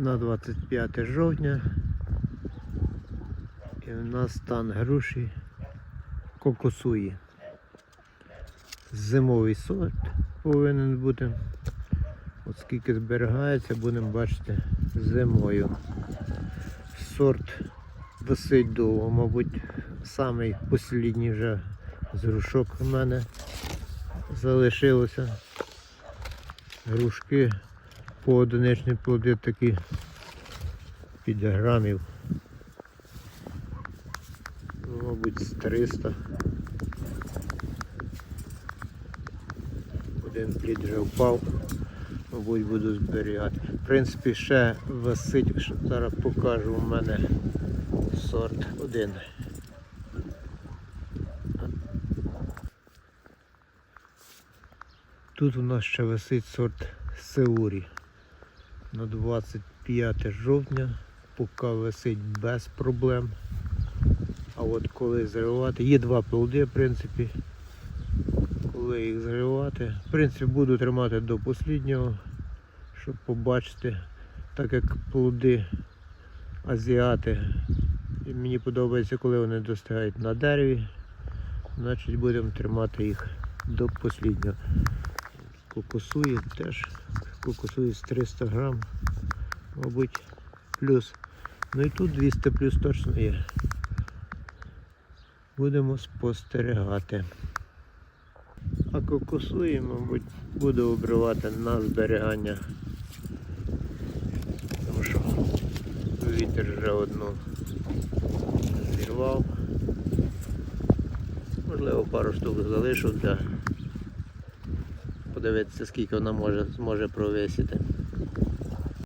на 25 жовтня. І в нас стан груші кокосуї. Зимовий сорт повинен бути. От скільки зберігається, будемо бачити зимою. Сорт висить довго, мабуть, самий послідній вже з грушок у мене залишилося. Грушки поодиничні плоди такі під грамів. Мабуть, з 300. Один плід вже впав, мабуть, буду зберігати. В принципі, ще висить, що зараз покажу у мене сорт один. Тут у нас ще висить сорт Сеурі. На 25 жовтня поки висить без проблем. А от коли зривати, є два плоди, в принципі. Коли їх зривати, в принципі, буду тримати до останнього, щоб побачити, так як плоди азіати. І мені подобається, коли вони достигають на дереві, значить будемо тримати їх до останнього. Кокосує теж, з 300 грам, мабуть, плюс. Ну і тут 200 плюс точно є. Будемо спостерігати. А кокосує, мабуть, буду обривати на зберігання. Тому що вітер вже одну зірвав. Можливо, пару штук залишу для подивитися, скільки вона може, зможе провисіти.